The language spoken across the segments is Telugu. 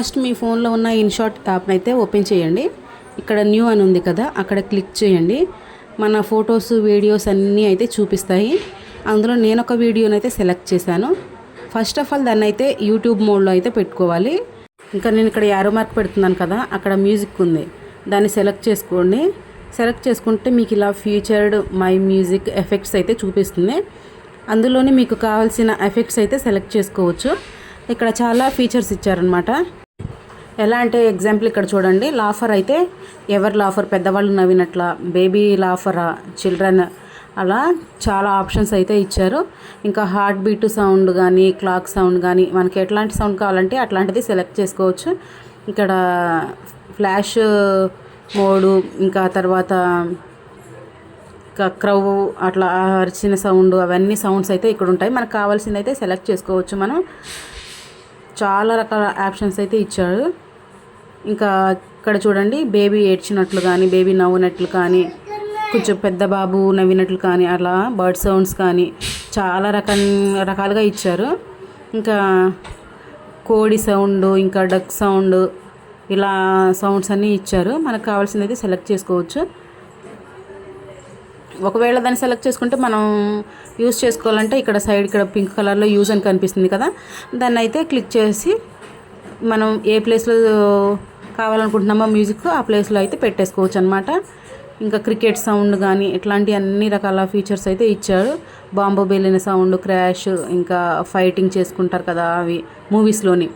ఫస్ట్ మీ ఫోన్లో ఉన్న ఇన్షాట్ యాప్ని అయితే ఓపెన్ చేయండి. ఇక్కడ న్యూ అని ఉంది కదా అక్కడ క్లిక్ చేయండి. మన ఫొటోస్ వీడియోస్ అన్నీ అయితే చూపిస్తాయి. అందులో నేను ఒక వీడియోని అయితే సెలెక్ట్ చేశాను. ఫస్ట్ ఆఫ్ ఆల్ దాన్ని అయితే యూట్యూబ్ మోడ్లో అయితే పెట్టుకోవాలి. ఇంకా నేను ఇక్కడ యారో మార్క్ పెడుతున్నాను కదా అక్కడ మ్యూజిక్ ఉంది. దాన్ని సెలెక్ట్ చేసుకోండి. సెలెక్ట్ చేసుకుంటే మీకు ఇలా ఫ్యూచర్డ్ మై మ్యూజిక్ ఎఫెక్ట్స్ అయితే చూపిస్తుంది. అందులోనే మీకు కావాల్సిన ఎఫెక్ట్స్ అయితే సెలెక్ట్ చేసుకోవచ్చు. ఇక్కడ చాలా ఫీచర్స్ ఇచ్చారనమాట ఎలా అంటే ఎగ్జాంపుల్ ఇక్కడ చూడండి లాఫర్ అయితే ఎవరు లాఫర్? పెద్దవాళ్ళు నవ్వినట్ల బేబీ లాఫరా చిల్డ్రన్ అలా చాలా ఆప్షన్స్ అయితే ఇచ్చారు. ఇంకా హార్ట్ బీట్ సౌండ్ కానీ క్లాక్ సౌండ్ కానీ మనకి ఎట్లాంటి సౌండ్ కావాలంటే అట్లాంటిది సెలెక్ట్ చేసుకోవచ్చు. ఇక్కడ ఫ్లాష్ మోడు ఇంకా తర్వాత ఇంకా క్రవ్ అట్లా అరిచిన సౌండ్ అవన్నీ సౌండ్స్ అయితే ఇక్కడ ఉంటాయి. మనకు కావాల్సింది అయితే సెలెక్ట్ చేసుకోవచ్చు మనం. చాలా రకాల ఆప్షన్స్ అయితే ఇచ్చాడు ఇంకా ఇక్కడ చూడండి బేబీ ఏడ్చినట్లు కానీ బేబీ నవ్వునట్లు కానీ కొంచెం పెద్ద బాబు నవ్వినట్లు కానీ అలా బర్డ్ సౌండ్స్ కానీ చాలా రకం రకాలుగా ఇచ్చారు. ఇంకా కోడి సౌండ్ ఇంకా డక్ సౌండ్ ఇలా సౌండ్స్ అన్నీ ఇచ్చారు. మనకు కావాల్సింది అయితే సెలెక్ట్ చేసుకోవచ్చు. ఒకవేళ దాన్ని సెలెక్ట్ చేసుకుంటే మనం యూస్ చేసుకోవాలంటే ఇక్కడ సైడ్ ఇక్కడ పింక్ కలర్లో యూజ్ అని కనిపిస్తుంది కదా. దాన్ని అయితే క్లిక్ చేసి మనం ఏ ప్లేస్లో కావాలనుకుంటున్నామో మ్యూజిక్ ఆ ప్లేస్లో అయితే పెట్టేసుకోవచ్చు అనమాట ఇంకా క్రికెట్ సౌండ్ కానీ ఇట్లాంటి అన్ని రకాల ఫీచర్స్ అయితే ఇచ్చారు. బాంబు బెల్లిన సౌండ్ క్రాష్ ఇంకా ఫైటింగ్ చేసుకుంటారు కదా అవి మూవీస్లోని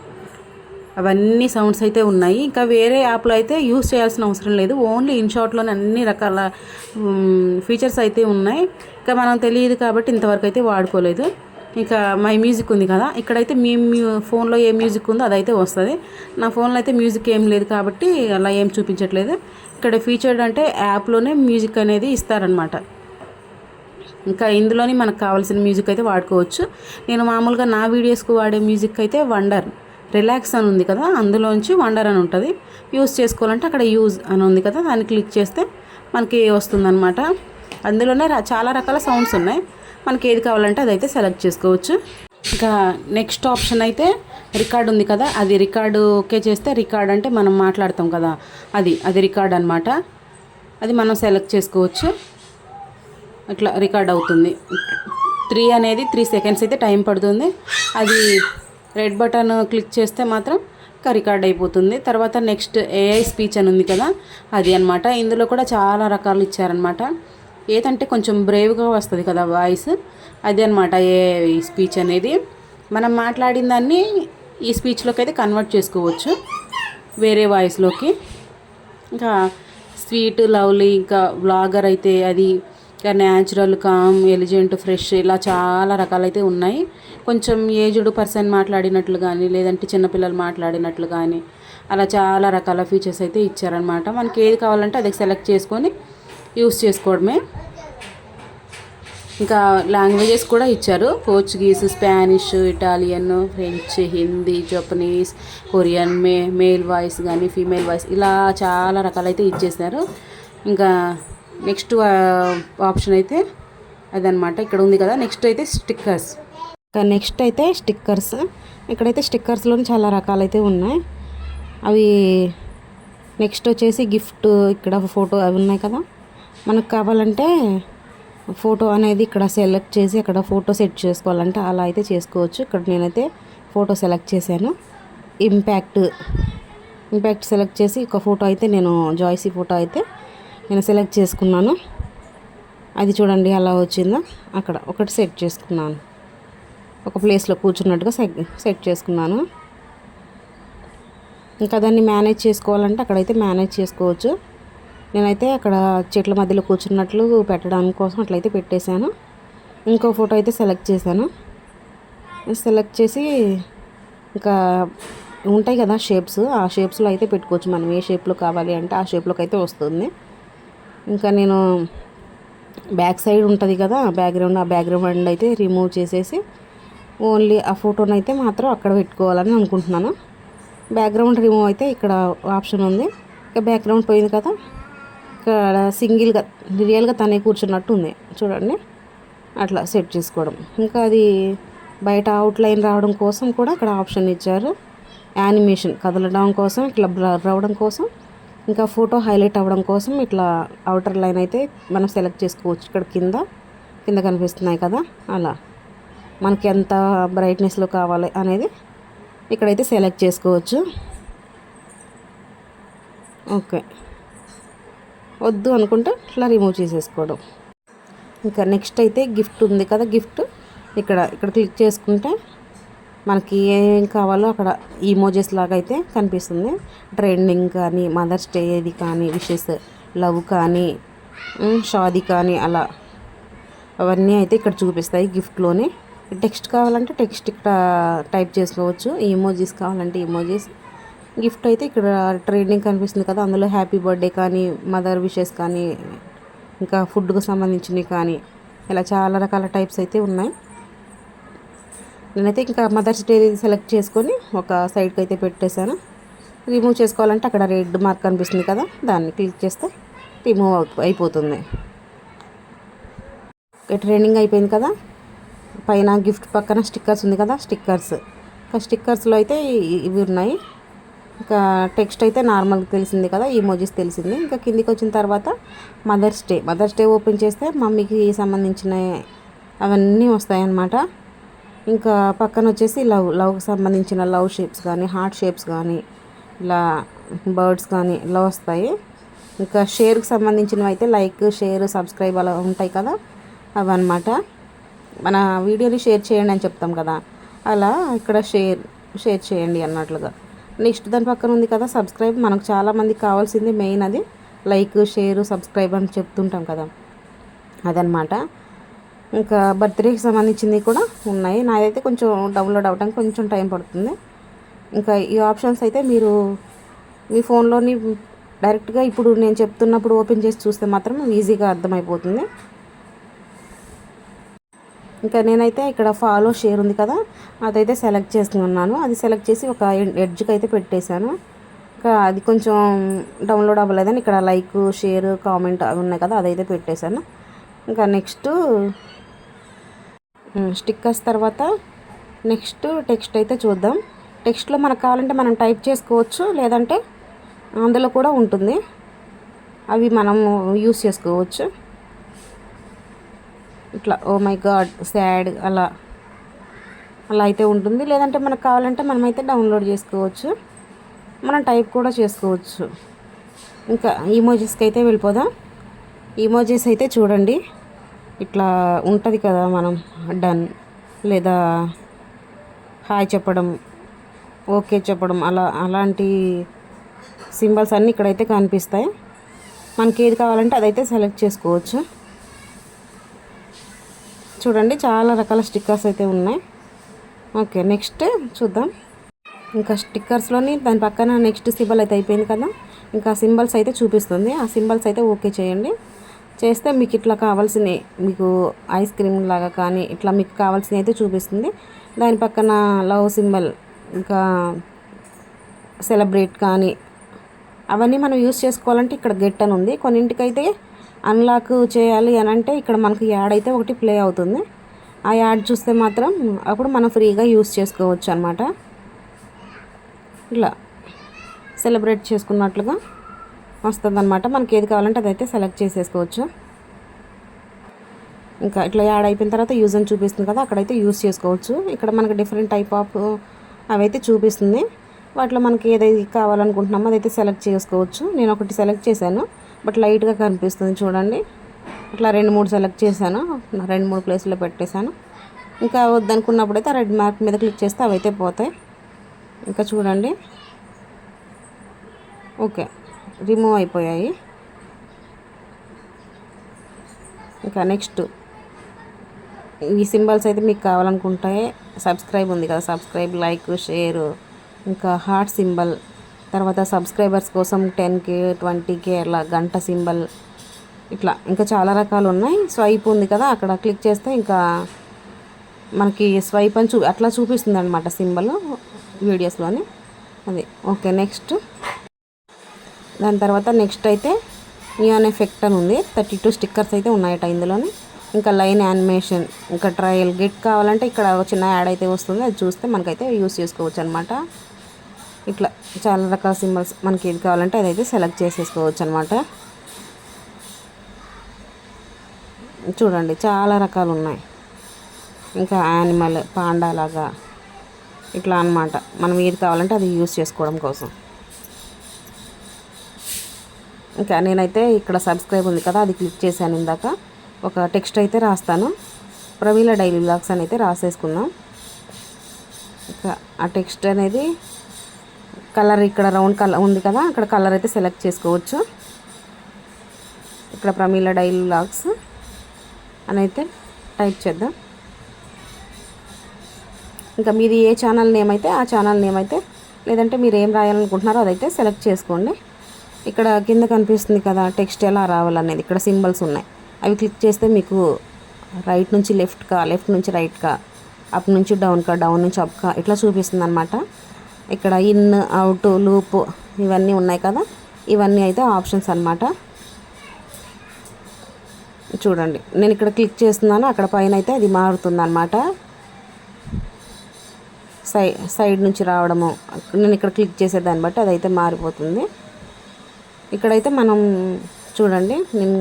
అవన్నీ సౌండ్స్ అయితే ఉన్నాయి. ఇంకా వేరే యాప్లో అయితే యూస్ చేయాల్సిన అవసరం లేదు. ఓన్లీ ఇన్షాట్లోనే అన్ని రకాల ఫీచర్స్ అయితే ఉన్నాయి. ఇంకా మనం తెలియదు కాబట్టి ఇంతవరకు అయితే వాడుకోలేదు. ఇంకా మై మ్యూజిక్ ఉంది కదా ఇక్కడైతే మీ ఫోన్లో ఏ మ్యూజిక్ ఉందో అదైతే వస్తుంది. నా ఫోన్లో అయితే మ్యూజిక్ ఏం లేదు కాబట్టి అలా ఏం చూపించట్లేదు. ఇక్కడ ఫీచర్డ్ అంటే యాప్లోనే మ్యూజిక్ అనేది ఇస్తారనమాట ఇంకా ఇందులోని మనకు కావాల్సిన మ్యూజిక్ అయితే వాడుకోవచ్చు. నేను మామూలుగా నా వీడియోస్కు వాడే మ్యూజిక్ అయితే వండర్ రిలాక్స్ అని ఉంది కదా అందులోంచి వండర్ అని ఉంటుంది. యూస్ చేసుకోవాలంటే అక్కడ యూజ్ అని ఉంది కదా దాన్ని క్లిక్ చేస్తే మనకి వస్తుందన్నమాట. అందులోనే చాలా రకాల సౌండ్స్ ఉన్నాయి. మనకి ఏది కావాలంటే అదైతే సెలెక్ట్ చేసుకోవచ్చు. ఇంకా నెక్స్ట్ ఆప్షన్ అయితే రికార్డ్ ఉంది కదా అది రికార్డు ఓకే చేస్తే రికార్డ్ అంటే మనం మాట్లాడతాం కదా అది అది రికార్డ్ అనమాట అది మనం సెలెక్ట్ చేసుకోవచ్చు. అట్లా రికార్డ్ అవుతుంది. త్రీ అనేది త్రీ సెకండ్స్ అయితే టైం పడుతుంది. అది రెడ్ బటన్ క్లిక్ చేస్తే మాత్రం ఇంకా రికార్డ్ అయిపోతుంది. తర్వాత నెక్స్ట్ ఏఐ స్పీచ్ అని ఉంది కదా అది అన్నమాట. ఇందులో కూడా చాలా రకాలు ఇచ్చారనమాట ఏదంటే కొంచెం బ్రేవ్గా వస్తుంది కదా వాయిస్ అదే అనమాట ఏ స్పీచ్ అనేది. మనం మాట్లాడిన దాన్ని ఈ స్పీచ్లోకి అయితే కన్వర్ట్ చేసుకోవచ్చు వేరే వాయిస్లోకి ఇంకా స్వీట్ లవ్లీ ఇంకా వ్లాగర్ అయితే అది ఇంకా న్యాచురల్ కామ్ ఎలిజెంట్ ఫ్రెష్ ఇలా చాలా రకాలైతే ఉన్నాయి. కొంచెం ఏజ్డ్ పర్సన్ మాట్లాడినట్లు కానీ లేదంటే చిన్నపిల్లలు మాట్లాడినట్లు కానీ అలా చాలా రకాల ఫీచర్స్ అయితే ఇచ్చారనమాట మనకి ఏది కావాలంటే అది సెలెక్ట్ చేసుకొని యూస్ చేసుకోవడమే. ఇంకా లాంగ్వేజెస్ కూడా ఇచ్చారు. Portuguese Spanish Italian French Hindi Japanese Korean మే మేల్ వాయిస్ కానీ ఫీమేల్ వాయిస్ ఇలా చాలా రకాలైతే ఇచ్చేసారు ఇంకా నెక్స్ట్ ఆప్షన్ అయితే అదనమాట. ఇక్కడ ఉంది కదా నెక్స్ట్ అయితే స్టిక్కర్స్. ఇంకా నెక్స్ట్ అయితే స్టిక్కర్స్. ఇక్కడైతే స్టిక్కర్స్లో చాలా రకాలైతే ఉన్నాయి. అవి నెక్స్ట్ వచ్చేసి గిఫ్ట్ ఇక్కడ ఫోటో అవి ఉన్నాయి కదా. మనకు కావాలంటే ఫోటో అనేది ఇక్కడ సెలెక్ట్ చేసి అక్కడ ఫోటో సెట్ చేసుకోవాలంటే అలా అయితే చేసుకోవచ్చు. ఇక్కడ నేనైతే ఫోటో సెలెక్ట్ చేశాను. ఇంపాక్ట్ ఇంపాక్ట్ సెలెక్ట్ చేసి ఒక ఫోటో అయితే నేను జాయిసీ ఫోటో అయితే నేను సెలెక్ట్ చేసుకున్నాను. అది చూడండి అలా వచ్చిందో. అక్కడ ఒకటి సెట్ చేసుకున్నాను. ఒక ప్లేస్లో కూర్చున్నట్టుగా సెట్ సెట్ చేసుకున్నాను. ఇంకా దాన్ని మేనేజ్ చేసుకోవాలంటే అక్కడైతే మేనేజ్ చేసుకోవచ్చు. నేనైతే అక్కడ చెట్ల మధ్యలో కూర్చున్నట్లు పెట్టడానికి కోసం అట్లయితే పెట్టేశాను. ఇంకో ఫోటో అయితే సెలెక్ట్ చేశాను. సెలెక్ట్ చేసి ఇంకా ఉంటాయి కదా షేప్స్ ఆ షేప్స్లో అయితే పెట్టుకోవచ్చు మనం. ఏ షేప్లో కావాలి అంటే ఆ షేప్లోకి అయితే వస్తుంది. ఇంకా నేను బ్యాక్ సైడ్ ఉంటుంది కదా బ్యాక్గ్రౌండ్ ఆ బ్యాక్గ్రౌండ్ అయితే రిమూవ్ చేసేసి ఓన్లీ ఆ ఫోటోని అయితే మాత్రం అక్కడ పెట్టుకోవాలని అనుకుంటున్నాను. బ్యాక్గ్రౌండ్ రిమూవ్ అయితే ఇక్కడ ఆప్షన్ ఉంది. ఇంకా బ్యాక్గ్రౌండ్ పోయింది కదా ఇక్కడ సింగిల్గా రియల్గా తనే కూర్చున్నట్టు ఉంది చూడండి. అట్లా సెట్ చేసుకోవడం. ఇంకా అది బయట అవుట్లైన్ రావడం కోసం కూడా అక్కడ ఆప్షన్ ఇచ్చారు. యానిమేషన్ కదలడం కోసం ఇట్లా బ్లర్ రావడం కోసం ఇంకా ఫోటో హైలైట్ అవ్వడం కోసం ఇట్లా అవుటర్ లైన్ అయితే మనం సెలెక్ట్ చేసుకోవచ్చు. ఇక్కడ కింద కింద కనిపిస్తున్నాయి కదా. అలా. మనకి ఎంత బ్రైట్నెస్లో కావాలి అనేది ఇక్కడైతే సెలెక్ట్ చేసుకోవచ్చు. ఓకే. వద్దు అనుకుంటే ఇట్లా రిమూవ్ చేసేసుకోవడం. ఇంకా నెక్స్ట్ అయితే గిఫ్ట్ ఉంది కదా గిఫ్ట్ ఇక్కడ ఇక్కడ క్లిక్ చేసుకుంటే మనకి ఏం కావాలో అక్కడ ఈమోజెస్ లాగా అయితే కనిపిస్తుంది. ట్రెండింగ్ కానీ మదర్స్ డే ఇది కానీ విషెస్ లవ్ కానీ షాది షాదీ కానీ అలా. అవన్నీ అయితే ఇక్కడ చూపిస్తాయి గిఫ్ట్లోనే టెక్స్ట్ కావాలంటే టెక్స్ట్ ఇక్కడ టైప్ చేసుకోవచ్చు. ఈమోజీస్ కావాలంటే ఈమోజీస్ గిఫ్ట్ అయితే ఇక్కడ ట్రేడింగ్ కనిపిస్తుంది కదా. అందులో హ్యాపీ బర్త్డే కానీ మదర్ విషెస్ కానీ ఇంకా ఫుడ్కు సంబంధించినవి కానీ ఇలా చాలా రకాల టైప్స్ అయితే ఉన్నాయి. నేనైతే ఇంకా మదర్స్ డే సెలెక్ట్ చేసుకొని ఒక సైడ్కి అయితే పెట్టేశాను. రిమూవ్ చేసుకోవాలంటే అక్కడ రెడ్ మార్క్ కనిపిస్తుంది కదా. దాన్ని క్లిక్ చేస్తే రిమూవ్ అవు- అయిపోతుంది. ట్రైనింగ్ అయిపోయింది కదా. పైన గిఫ్ట్ పక్కన స్టిక్కర్స్ ఉంది కదా స్టిక్కర్స్. ఇంకా స్టిక్కర్స్లో అయితే ఇవి ఉన్నాయి. ఇంకా టెక్స్ట్ అయితే నార్మల్ తెలిసింది కదా ఈమోజీస్ తెలిసింది. ఇంకా కిందికి వచ్చిన తర్వాత mother's day mother's day open చేస్తే మమ్మీకి సంబంధించిన అవన్నీ వస్తాయన్నమాట. ఇంకా పక్కన వచ్చేసి లవ్ లవ్కి సంబంధించిన లవ్ షేప్స్ కానీ హార్ట్ షేప్స్ కానీ ఇలా బర్డ్స్ కానీ ఇలా వస్తాయి. ఇంకా షేర్కి సంబంధించినవి అయితే లైక్ షేర్ సబ్స్క్రైబ్ అలా ఉంటాయి కదా అవన్నమాట. మన వీడియోని షేర్ చేయండి అని చెప్తాం కదా. అలా ఇక్కడ షేర్ షేర్ చేయండి అన్నట్లుగా. నెక్స్ట్ దాని పక్కన ఉంది కదా సబ్స్క్రైబ్ మనకు చాలామందికి కావాల్సింది మెయిన్ అది. లైక్ షేర్ సబ్స్క్రైబ్ అని చెప్తుంటాం కదా. అదనమాట ఇంకా బర్త్డేకి సంబంధించింది కూడా ఉన్నాయి. నాదైతే కొంచెం డౌన్లోడ్ అవ్వడానికి కొంచెం టైం పడుతుంది. ఇంకా ఈ ఆప్షన్స్ అయితే మీరు మీ ఫోన్లోని డైరెక్ట్గా ఇప్పుడు నేను చెప్తున్నప్పుడు ఓపెన్ చేసి చూస్తే మాత్రం ఈజీగా అర్థమైపోతుంది. ఇంకా నేనైతే ఇక్కడ ఫాలో షేర్ ఉంది కదా అదైతే సెలెక్ట్ చేసుకున్నాను అది సెలెక్ట్ చేసి ఒక ఎడ్జ్కి అయితే పెట్టేశాను. ఇంకా అది కొంచెం డౌన్లోడ్ అవ్వలేదని ఇక్కడ లైక్ షేర్ కామెంట్ అవి ఉన్నాయి కదా అదైతే పెట్టేశాను. ఇంకా నెక్స్ట్ స్టిక్కర్స్ తర్వాత నెక్స్ట్ టెక్స్ట్ అయితే చూద్దాం. టెక్స్ట్లో మనకు కావాలంటే మనం టైప్ చేసుకోవచ్చు లేదంటే అందులో కూడా ఉంటుంది. అవి మనం యూస్ చేసుకోవచ్చు. ఇట్లా ఓ మై గాడ్ సాడ్ అలా అలా అయితే ఉంటుంది. లేదంటే మనకు కావాలంటే మనమైతే డౌన్లోడ్ చేసుకోవచ్చు. మనం టైప్ కూడా చేసుకోవచ్చు. ఇంకా ఈమోజీస్కి అయితే వెళ్ళిపోదాం. ఈమోజీస్ అయితే చూడండి. ఇట్లా ఉంటుంది కదా మనం డన్ లేదా హాయ్ చెప్పడం ఓకే చెప్పడం అలా అలాంటి సింబల్స్ అన్నీ ఇక్కడైతే కనిపిస్తాయి. మనకి ఏది కావాలంటే అదైతే సెలెక్ట్ చేసుకోవచ్చు. చూడండి చాలా రకాల స్టిక్కర్స్ అయితే ఉన్నాయి. ఓకే నెక్స్ట్ చూద్దాం. ఇంకా స్టిక్కర్స్లోని దాని పక్కన నెక్స్ట్ సింబల్ అయితే అయిపోయింది కదా. ఇంకా సింబల్స్ అయితే చూపిస్తుంది. ఆ సింబల్స్ అయితే ఓకే చేయండి. చేస్తే మీకు ఇట్లా కావాల్సిన మీకు ఐస్ క్రీమ్ లాగా కానీ ఇట్లా మీకు కావాల్సినవి అయితే చూపిస్తుంది. దాని పక్కన లవ్ సింబల్ ఇంకా సెలబ్రేట్ కానీ అవన్నీ మనం యూస్ చేసుకోవాలంటే ఇక్కడ గెట్ అని ఉంది. కొన్నింటికైతే అన్లాక్ చేయాలి అని అంటే ఇక్కడ మనకు యాడ్ అయితే ఒకటి ప్లే అవుతుంది. ఆ యాడ్ చూస్తే మాత్రం అప్పుడు మనం ఫ్రీగా యూస్ చేసుకోవచ్చు అనమాట ఇలా సెలబ్రేట్ చేసుకున్నట్లుగా వస్తుంది అనమాట మనకి ఏది కావాలంటే అదైతే సెలెక్ట్ చేసేసుకోవచ్చు. ఇంకా ఇట్లా యాడ్ అయిపోయిన తర్వాత యూజ్ అని చూపిస్తుంది కదా అక్కడైతే యూస్ చేసుకోవచ్చు. ఇక్కడ మనకి డిఫరెంట్ టైప్ ఆఫ్ అవైతే చూపిస్తుంది. వాటిలో మనకి ఏదైతే కావాలనుకుంటున్నామో అదైతే సెలెక్ట్ చేసుకోవచ్చు. నేను ఒకటి సెలెక్ట్ చేశాను. బట్ లైట్గా కనిపిస్తుంది చూడండి. ఇట్లా రెండు మూడు సెలెక్ట్ చేశాను. రెండు మూడు ప్లేస్లో పెట్టేశాను. ఇంకా వద్దనుకున్నప్పుడైతే అయితే రెడ్ మార్క్ మీద క్లిక్ చేస్తే అవైతే పోతాయి. ఇంకా చూడండి. ఓకే. రిమూవ్ అయిపోయాయి. ఇంకా నెక్స్ట్. ఈ సింబల్స్ అయితే మీకు కావాలనుకుంటే సబ్స్క్రైబ్ ఉంది కదా. సబ్స్క్రైబ్ లైక్ షేర్ ఇంకా హార్ట్ సింబల్. తర్వాత సబ్స్క్రైబర్స్ కోసం టెన్ కే ట్వంటీ కే అలా గంట సింబల్ ఇట్లా. ఇంకా చాలా రకాలు ఉన్నాయి. స్వైప్ ఉంది కదా అక్కడ క్లిక్ చేస్తే ఇంకా మనకి స్వైప్ అని చూ అట్లా చూపిస్తుంది అనమాట సింబల్ వీడియోస్లోని. అది ఓకే నెక్స్ట్. దాని తర్వాత నెక్స్ట్ అయితే నియాన్ ఎఫెక్ట్ అని ఉంది. థర్టీ టూ స్టిక్కర్స్ అయితే ఉన్నాయట ఇందులోని. ఇంకా లైన్ యానిమేషన్ ఇంకా ట్రయల్ గిట్ కావాలంటే ఇక్కడ చిన్న యాడ్ అయితే వస్తుంది. అది చూస్తే మనకైతే యూస్ చేసుకోవచ్చు అనమాట ఇట్లా చాలా రకాల సింబల్స్ మనకి ఏది కావాలంటే అదైతే సెలెక్ట్ చేసేసుకోవచ్చు అనమాట చూడండి చాలా రకాలు ఉన్నాయి. ఇంకా యానిమల్ పాండా లాగా ఇట్లా అన్నమాట. మనం ఏది కావాలంటే అది యూస్ చేసుకోవడం కోసం. ఇంకా నేనైతే ఇక్కడ సబ్స్క్రైబ్ ఉంది కదా అది క్లిక్ చేశాను ఇందాక. ఒక టెక్స్ట్ అయితే రాస్తాను. ప్రవీల డైలీ బ్లాగ్స్ అని అయితే రాసేసుకుందాం. ఇంకా ఆ టెక్స్ట్ అనేది కలర్ ఇక్కడ రౌండ్ కలర్ ఉంది కదా అక్కడ కలర్ అయితే సెలెక్ట్ చేసుకోవచ్చు. ఇక్కడ ప్రమీల డైలీ లాక్స్ అని అయితే టైప్ చేద్దాం. ఇంకా మీది ఏ ఛానల్ నేమ్ అయితే ఆ ఛానల్ నేమ్ అయితే లేదంటే మీరు ఏం రాయాలనుకుంటున్నారో అదైతే సెలెక్ట్ చేసుకోండి. ఇక్కడ కింద కనిపిస్తుంది కదా టెక్స్ట్ ఎలా రావాలనేది. ఇక్కడ సింబల్స్ ఉన్నాయి. అవి క్లిక్ చేస్తే మీకు రైట్ నుంచి లెఫ్ట్కా లెఫ్ట్ నుంచి రైట్కా అప్ నుంచి డౌన్కా డౌన్ నుంచి అప్కా ఇట్లా చూపిస్తుంది అనమాట ఇక్కడ ఇన్ అవుట్ లూప్ ఇవన్నీ ఉన్నాయి కదా? ఇవన్నీ అయితే ఆప్షన్స్ అనమాట చూడండి. నేను ఇక్కడ క్లిక్ చేస్తున్నాను. అక్కడ పైన అయితే అది మారుతుంది అనమాట సై సైడ్ నుంచి రావడము. నేను ఇక్కడ క్లిక్ చేసేదాన్ని బట్టి అదైతే మారిపోతుంది. ఇక్కడైతే మనం చూడండి. నేను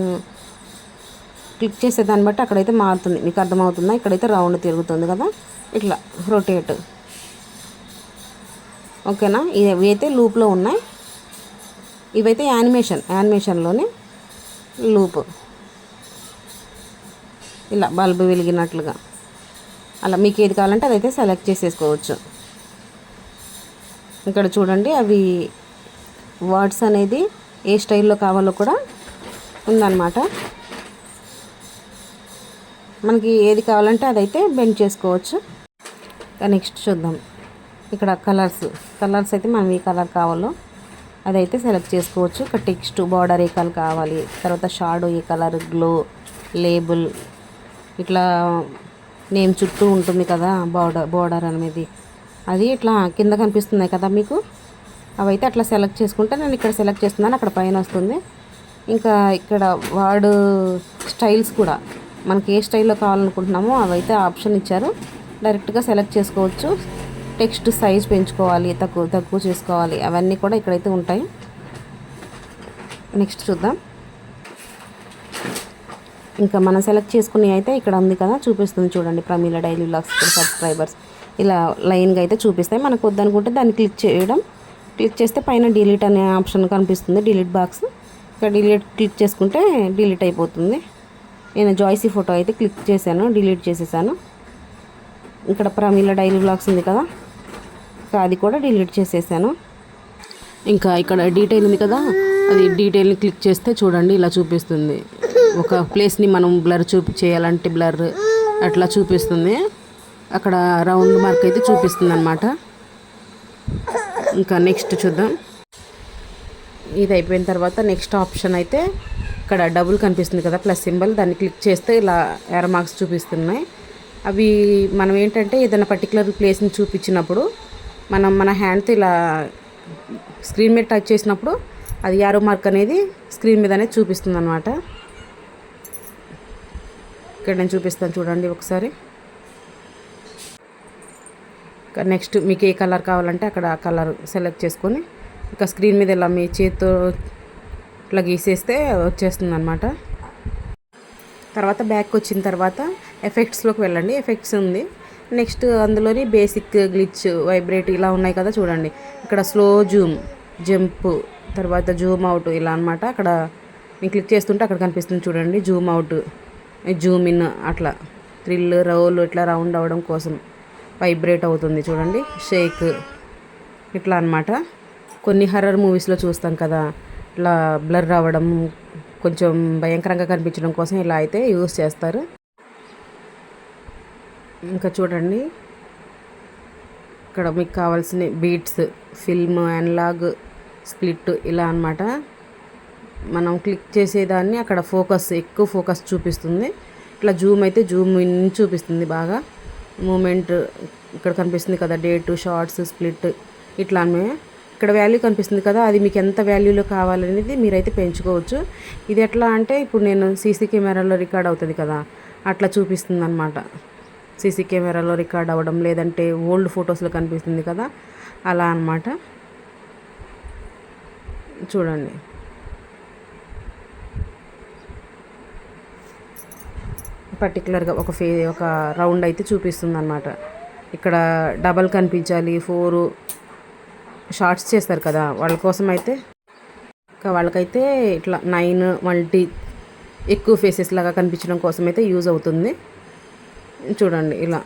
క్లిక్ చేసేదాన్ని బట్టి అక్కడైతే మారుతుంది. మీకు అర్థమవుతుందా? ఇక్కడైతే రౌండ్ తిరుగుతుంది కదా? ఇట్లా రొటేట్ ఓకేనా? ఇవి అయితే లూప్లో ఉన్నాయి. ఇవైతే యానిమేషన్ యానిమేషన్లోనే లూప్. ఇలా బల్బు వెలిగినట్లుగా. అలా మీకు ఏది కావాలంటే అదైతే సెలెక్ట్ చేసేసుకోవచ్చు. ఇక్కడ చూడండి అవి వర్డ్స్ అనేది ఏ స్టైల్లో కావాలో కూడా ఉందన్నమాట. మనకి ఏది కావాలంటే అదైతే బెండ్ చేసుకోవచ్చు. నెక్స్ట్ చూద్దాం. ఇక్కడ కలర్స్ కలర్స్ అయితే మనం ఏ కలర్ కావాలో అదైతే సెలెక్ట్ చేసుకోవచ్చు. ఇక టెక్స్ట్ బార్డర్ ఏ కలర్ కావాలి తర్వాత షాడో ఏ కలర్ గ్లో లేబుల్ ఇట్లా నేమ్ చుట్టూ ఉంటుంది కదా బార్డర్ బార్డర్ అనేది. అది ఇట్లా కింద కనిపిస్తున్నాయి కదా మీకు? అవైతే అట్లా సెలెక్ట్ చేసుకుంటే నేను ఇక్కడ సెలెక్ట్ చేస్తున్నాను అక్కడ పైన వస్తుంది. ఇంకా ఇక్కడ వార్డ్ స్టైల్స్ కూడా మనకి ఏ స్టైల్లో కావాలనుకుంటున్నామో అవైతే ఆప్షన్ ఇచ్చారు. డైరెక్ట్గా సెలెక్ట్ చేసుకోవచ్చు. టెక్స్ట్ సైజ్ పెంచుకోవాలి తక్కువ తక్కువ చేసుకోవాలి. అవన్నీ కూడా ఇక్కడైతే ఉంటాయి. నెక్స్ట్ చూద్దాం. ఇంకా మనం సెలెక్ట్ చేసుకుని అయితే ఇక్కడ ఉంది కదా చూపిస్తుంది చూడండి. ప్రమీల డైలీ బ్లాగ్స్ సబ్స్క్రైబర్స్ ఇలా లైన్గా అయితే చూపిస్తాయి. మనకు వద్దనుకుంటే దాన్ని క్లిక్ చేయడం. క్లిక్ చేస్తే పైన డిలీట్ అనే ఆప్షన్ కనిపిస్తుంది డిలీట్ బాక్స్ ఇక్కడ డిలీట్ క్లిక్ చేసుకుంటే డిలీట్ అయిపోతుంది. నేను జాయిసీ ఫోటో అయితే క్లిక్ చేశాను డిలీట్ చేసేసాను. ఇక్కడ ప్రమీల డైలీ బ్లాగ్స్ ఉంది కదా. ఇంకా అది కూడా డిలీట్ చేసేసాను. ఇంకా ఇక్కడ డీటెయిల్ ఉంది కదా అది డీటెయిల్ని క్లిక్ చేస్తే చూడండి ఇలా చూపిస్తుంది. ఒక ప్లేస్ని మనం బ్లర్ చూపి చేయాలంటే బ్లర్ అట్లా చూపిస్తుంది. అక్కడ రౌండ్ మార్క్ అయితే చూపిస్తుంది అనమాట ఇంకా నెక్స్ట్ చూద్దాం. ఇది అయిపోయిన తర్వాత నెక్స్ట్ ఆప్షన్ అయితే ఇక్కడ డబుల్ కనిపిస్తుంది కదా ప్లస్ సింబల్. దాన్ని క్లిక్ చేస్తే ఇలా ఎర మార్క్స్ చూపిస్తున్నాయి. అవి మనం ఏంటంటే ఏదైనా పర్టికులర్ ప్లేస్ని చూపించినప్పుడు మనం మన హ్యాండ్తో ఇలా స్క్రీన్ మీద టచ్ చేసినప్పుడు అది యారో మార్క్ అనేది స్క్రీన్ మీద అనేది చూపిస్తుంది అనమాట ఇక్కడ నేను చూపిస్తాను చూడండి ఒకసారి. నెక్స్ట్ మీకు ఏ కలర్ కావాలంటే అక్కడ ఆ కలర్ సెలెక్ట్ చేసుకొని ఇంకా స్క్రీన్ మీద ఇలా మీ చేతితో ఇట్లా గీసేస్తే వచ్చేస్తుంది అనమాట తర్వాత బ్యాక్ వచ్చిన తర్వాత ఎఫెక్ట్స్లోకి వెళ్ళండి. ఎఫెక్ట్స్ ఉంది. నెక్స్ట్ అందులోని బేసిక్ గ్లిచ్ వైబ్రేట్ ఇలా ఉన్నాయి కదా చూడండి. ఇక్కడ స్లో జూమ్ జంప్ తర్వాత జూమ్ అవుట్ ఇలా అనమాట అక్కడ నేను క్లిక్ చేస్తుంటే అక్కడ కనిపిస్తుంది చూడండి జూమ్ అవుట్ జూమ్ ఇన్ అట్లా. థ్రిల్ రౌల్ ఇట్లా రౌండ్ అవ్వడం కోసం వైబ్రేట్ అవుతుంది చూడండి. షేక్ ఇట్లా అనమాట కొన్ని హర్రర్ మూవీస్లో చూస్తాం కదా ఇట్లా బ్లర్ అవ్వడం కొంచెం భయంకరంగా కనిపించడం కోసం ఇలా అయితే యూస్ చేస్తారు. ఇంకా చూడండి. ఇక్కడ మీకు కావాల్సిన బీట్స్ ఫిల్మ్ అనలాగ్ స్ప్లిట్ ఇలా అనమాట మనం క్లిక్ చేసేదాన్ని అక్కడ ఫోకస్ ఎక్కువ ఫోకస్ చూపిస్తుంది. ఇట్లా జూమ్ అయితే జూమ్ ఇన్ చూపిస్తుంది బాగా. మూమెంట్ ఇక్కడ కనిపిస్తుంది కదా డేట్ షార్ట్స్ స్ప్లిట్ ఇట్లా ఇక్కడ వాల్యూ కనిపిస్తుంది కదా అది మీకు ఎంత వాల్యూలో కావాలనేది మీరైతే పెంచుకోవచ్చు. ఇది ఎట్లా అంటే ఇప్పుడు నేను సీసీ కెమెరాలో రికార్డ్ అవుతుంది కదా అట్లా చూపిస్తుంది అనమాట సీసీ కెమెరాలో రికార్డ్ అవ్వడం లేదంటే ఓల్డ్ ఫొటోస్లో కనిపిస్తుంది కదా అలా అనమాట చూడండి. పర్టికులర్గా ఒక ఫే ఒక రౌండ్ అయితే చూపిస్తుంది అనమాట ఇక్కడ డబల్ కనిపించాలి ఫోరు షార్ట్స్ చేస్తారు కదా వాళ్ళ కోసం అయితే. ఇంకా వాళ్ళకైతే ఇట్లా నైన్ మల్టీ ఎక్కువ ఫేసెస్ లాగా కనిపించడం కోసం అయితే యూజ్ అవుతుంది. చూడండి ఇలా.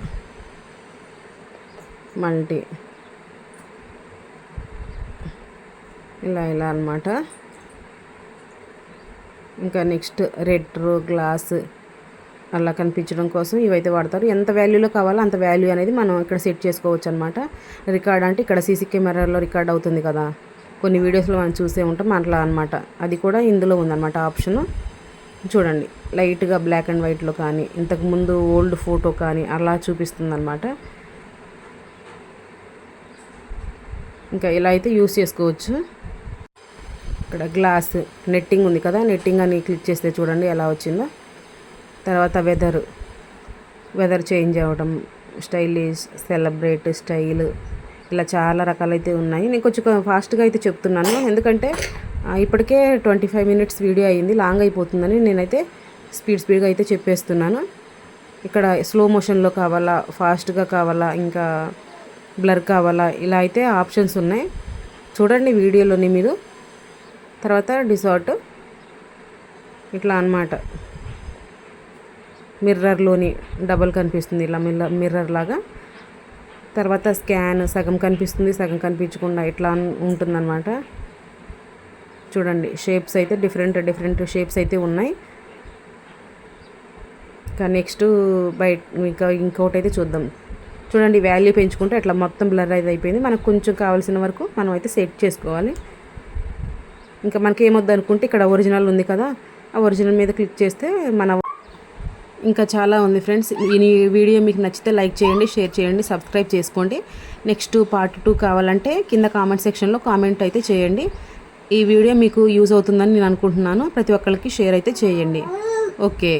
మల్టీ. ఇలా ఇలా అనమాట ఇంకా నెక్స్ట్ రెట్రో గ్లాస్ అలా కనిపించడం కోసం ఇవైతే వాడతారు. ఎంత వాల్యూలో కావాలో అంత వాల్యూ అనేది మనం ఇక్కడ సెట్ చేసుకోవచ్చు అనమాట రికార్డ్ అంటే ఇక్కడ సీసీ కెమెరాలో రికార్డ్ అవుతుంది కదా. కొన్ని వీడియోస్లో మనం చూసే ఉంటాం అట్లా అనమాట అది కూడా ఇందులో ఉందన్నమాట ఆప్షను. చూడండి లైట్గా బ్లాక్ అండ్ వైట్లో కానీ ఇంతకుముందు ఓల్డ్ ఫోటో కానీ అలా చూపిస్తుందన్నమాట. ఇంకా ఇలా అయితే యూస్ చేసుకోవచ్చు. ఇక్కడ గ్లాస్ నెట్టింగ్ ఉంది కదా నెట్టింగ్ అని క్లిక్ చేస్తే చూడండి ఎలా వచ్చిందో. తర్వాత వెదర్ వెదర్ చేంజ్ అవ్వడం స్టైలిష్ సెలబ్రేట్ స్టైల్ ఇలా చాలా రకాలైతే ఉన్నాయి. నేను కొంచెం ఫాస్ట్గా అయితే చెప్తున్నాను ఎందుకంటే ఇప్పటికే ట్వంటీ ఫైవ్ మినిట్స్ వీడియో అయ్యింది లాంగ్ అయిపోతుందని నేనైతే స్పీడ్ స్పీడ్గా అయితే చెప్పేస్తున్నాను. ఇక్కడ స్లో మోషన్లో కావాలా ఫాస్ట్గా కావాలా ఇంకా బ్లర్ కావాలా ఇలా అయితే ఆప్షన్స్ ఉన్నాయి. చూడండి వీడియోలోని మీరు. తర్వాత డిసార్ట్ ఇట్లా అన్నమాట. మిర్రర్లోని డబల్ కనిపిస్తుంది ఇలా మిర్రర్ మిర్రర్ లాగా. తర్వాత స్కాన్ సగం కనిపిస్తుంది సగం కనిపించకుండా ఇట్లా ఉంటుందన్నమాట. చూడండి షేప్స్ అయితే డిఫరెంట్ డిఫరెంట్ షేప్స్ అయితే ఉన్నాయి. ఇంకా నెక్స్ట్ బయట ఇంకా ఇంకోటి అయితే చూద్దాం. చూడండి వాల్యూ పెంచుకుంటే అట్లా మొత్తం బ్లర్ అయితే అయిపోయింది. మనకు కొంచెం కావాల్సిన వరకు మనం అయితే సెట్ చేసుకోవాలి. ఇంకా మనకి ఏమొద్దు అనుకుంటే ఇక్కడ ఒరిజినల్ ఉంది కదా ఆ ఒరిజినల్ మీద క్లిక్ చేస్తే మన ఇంకా చాలా ఉంది ఫ్రెండ్స్ ఈ వీడియో మీకు నచ్చితే లైక్ చేయండి షేర్ చేయండి సబ్స్క్రైబ్ చేసుకోండి. నెక్స్ట్ పార్ట్ టూ కావాలంటే కింద కామెంట్ సెక్షన్లో కామెంట్ అయితే చేయండి. ఈ వీడియో మీకు యూజ్ అవుతుందని నేను అనుకుంటున్నాను. ప్రతి ఒక్కరికి షేర్ అయితే చేయండి. ఓకే.